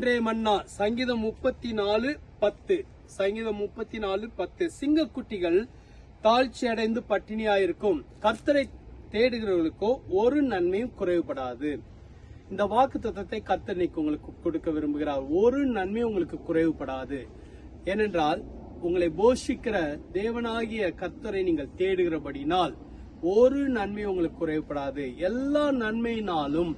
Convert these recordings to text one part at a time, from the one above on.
மன்னா சங்கீதம் முப்பத்தி நாலு பத்து. சங்கீதம் முப்பத்தி நாலு பத்து. சிங்கக்குட்டிகள் தாழ்ச்சி அடைந்து பட்டினியாயிருக்கும். கர்த்தரை தேடுகிறவர்களுக்கோ ஒரு நன்மையும் குறைவுபடாது. இந்த வாக்கு தத்துவத்தை கர்த்தர் உங்களுக்கு கொடுக்க விரும்புகிறார். ஒரு நன்மை உங்களுக்கு குறைவுபடாது. ஏனென்றால் உங்களை போஷிக்கிற தேவனாகிய கர்த்தரை நீங்கள் தேடுகிறபடினால் ஒரு நன்மை உங்களுக்கு குறைவுபடாது. எல்லா நன்மையினாலும்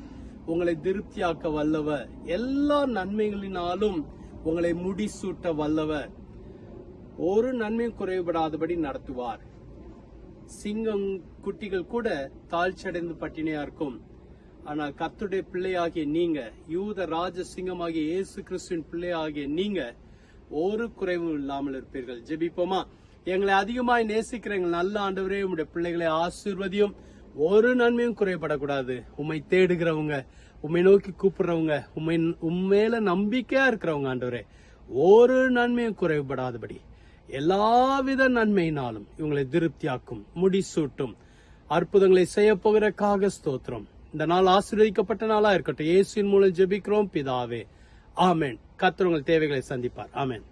உங்களை திருப்தியாக்க வல்லவர் எல்லா நன்மைகளினாலும் உங்களை முடிசூட்ட வல்லவர் ஒரு நன்மையும் குறைவுபடாதபடி நடத்துவார். சிங்கம் குட்டிகள் கூட தாழ்ச்சியடைந்து பட்டினியா இருக்கும். ஆனால் கத்துடைய பிள்ளையாகிய நீங்க யூத ராஜ சிங்கமாகிய இயேசு கிறிஸ்துவின் பிள்ளையாகிய நீங்க ஒரு குறைவும் இல்லாமல் இருப்பீர்கள். ஜெபிப்போமா? எங்களை அதிகமாய் நேசிக்கிற எங்கள் நல்ல ஆண்டவரே உங்களுடைய பிள்ளைகளை ஆசீர்வதியும். ஒரு நன்மையும் குறைபடக்கூடாது. உம்மை தேடுகிறவங்க உம்மை நோக்கி கூப்பிடுறவங்க உண்மை உண்மையில நம்பிக்கையா இருக்கிறவங்க ஆண்டவரே ஒரு நன்மையும் குறைபடாதபடி எல்லாவித நன்மையினாலும் இவங்களை திருப்தியாக்கும் முடிசூட்டும். அற்புதங்களை செய்ய போகிறக்காக ஸ்தோத்திரம். இந்த நாள் ஆசீர்வதிக்கப்பட்ட நாளா இருக்கட்டும். இயேசுவின் மூலம் ஜெபிக்கிறோம் பிதாவே. ஆமேன். கர்த்தர் தேவைகளை சந்திப்பார். ஆமேன்.